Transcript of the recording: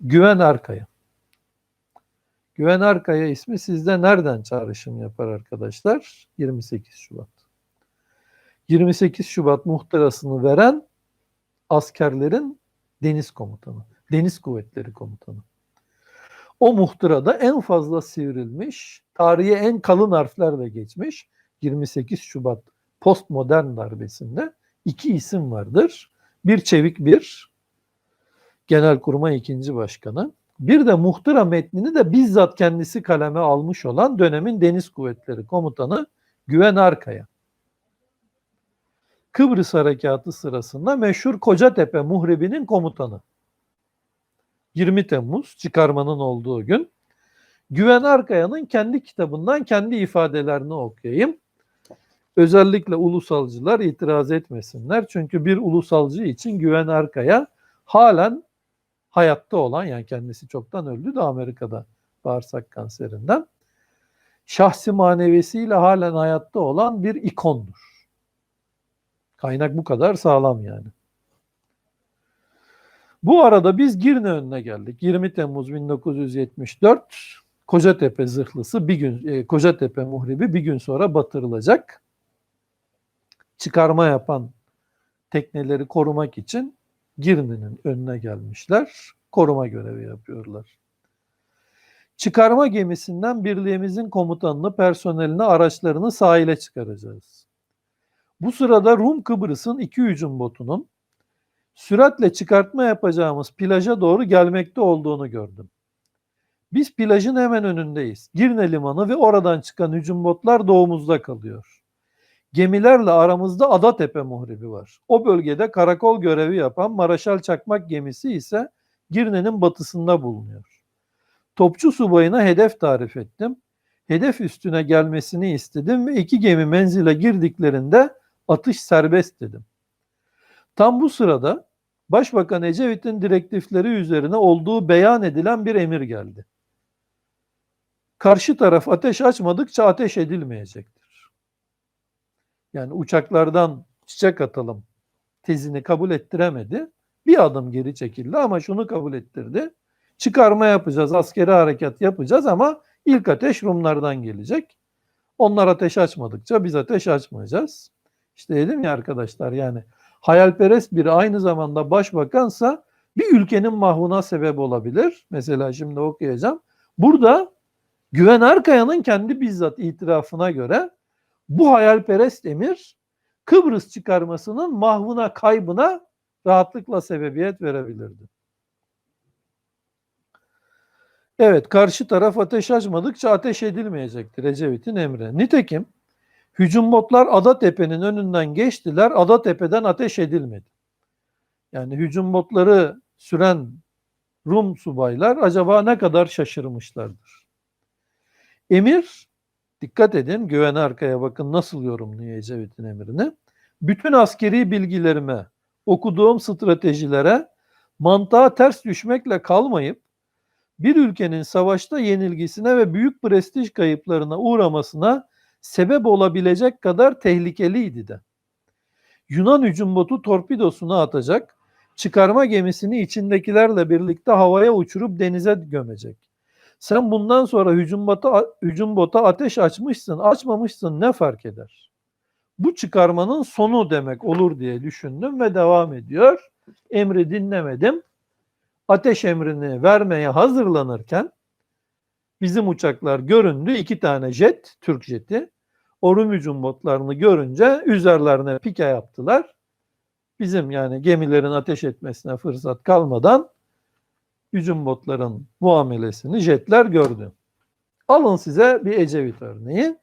Güven Arkaya. Güven Arkaya ismi sizde nereden çağrışım yapar arkadaşlar? 28 Şubat. 28 Şubat muhtırasını veren askerlerin deniz komutanı, deniz kuvvetleri komutanı. O muhtırada en fazla sivrilmiş, tarihe en kalın harflerle geçmiş 28 Şubat postmodern darbesinde iki isim vardır. Bir Çevik bir, Genelkurmay ikinci başkanı. Bir de muhtıra metnini de bizzat kendisi kaleme almış olan dönemin Deniz Kuvvetleri Komutanı Güven Arkaya. Kıbrıs Harekatı sırasında meşhur Kocatepe Muhribi'nin komutanı. 20 Temmuz çıkarmanın olduğu gün. Güven Arkaya'nın kendi kitabından kendi ifadelerini okuyayım. Özellikle ulusalcılar itiraz etmesinler. Çünkü bir ulusalcı için Güven Arkaya halen hayatta olan yani kendisi çoktan öldü de Amerika'da bağırsak kanserinden şahsi manevesiyle halen hayatta olan bir ikondur. Kaynak bu kadar sağlam yani. Bu arada biz Girne önüne geldik. 20 Temmuz 1974 Kocatepe zırhlısı bir gün e, Kocatepe muhribi bir gün sonra batırılacak. Çıkarma yapan tekneleri korumak için Girne'nin önüne gelmişler. Koruma görevi yapıyorlar. Çıkarma gemisinden birliğimizin komutanını, personelini, araçlarını sahile çıkaracağız. Bu sırada Rum Kıbrıs'ın iki hücum botunun süratle çıkartma yapacağımız plaja doğru gelmekte olduğunu gördüm. Biz plajın hemen önündeyiz. Girne limanı ve oradan çıkan hücum botlar doğumuzda kalıyor. Gemilerle aramızda Adatepe muhribi var. O bölgede karakol görevi yapan Maraşal Çakmak gemisi ise Girne'nin batısında bulunuyor. Topçu subayına hedef tarif ettim. Hedef üstüne gelmesini istedim ve iki gemi menzile girdiklerinde atış serbest dedim. Tam bu sırada Başbakan Ecevit'in direktifleri üzerine olduğu beyan edilen bir emir geldi. Karşı taraf ateş açmadıkça ateş edilmeyecektir. Yani uçaklardan çiçek atalım tezini kabul ettiremedi. Bir adım geri çekildi ama şunu kabul ettirdi. Çıkarma yapacağız, askeri harekat yapacağız ama ilk ateş Rumlardan gelecek. Onlar ateş açmadıkça biz ateş açmayacağız. İşte dedim ya arkadaşlar yani hayalperest biri aynı zamanda başbakansa bir ülkenin mahvuna sebep olabilir. Mesela şimdi okuyacağım. Burada Güven Arkaya'nın kendi bizzat itirafına göre bu hayalperest emir Kıbrıs çıkarmasının mahvuna kaybına rahatlıkla sebebiyet verebilirdi. Evet, karşı taraf ateş açmadıkça ateş edilmeyecektir Ecevit'in emri. Nitekim hücum botlar Adatepe'nin önünden geçtiler, Adatepe'den ateş edilmedi. Yani hücum botları süren Rum subaylar acaba ne kadar şaşırmışlardır. Emir, dikkat edin, güven arkaya bakın nasıl yorumluyor Ecevit'in emrini. Bütün askeri bilgilerime, okuduğum stratejilere, mantığa ters düşmekle kalmayıp, bir ülkenin savaşta yenilgisine ve büyük prestij kayıplarına uğramasına sebep olabilecek kadar tehlikeliydi de. Yunan hücum botu torpidosunu atacak, çıkarma gemisini içindekilerle birlikte havaya uçurup denize gömecek. Sen bundan sonra hücum, bota, hücum bota ateş açmışsın, açmamışsın ne fark eder? Bu çıkarmanın sonu demek olur diye düşündüm ve devam ediyor. Emri dinlemedim. Ateş emrini vermeye hazırlanırken bizim uçaklar göründü. iki tane jet, Türk jeti. O Rum hücum botlarını görünce üzerlerine pike yaptılar. Bizim yani gemilerin ateş etmesine fırsat kalmadan hücum botların muamelesini jetler gördü. Alın size bir Ecevit örneği.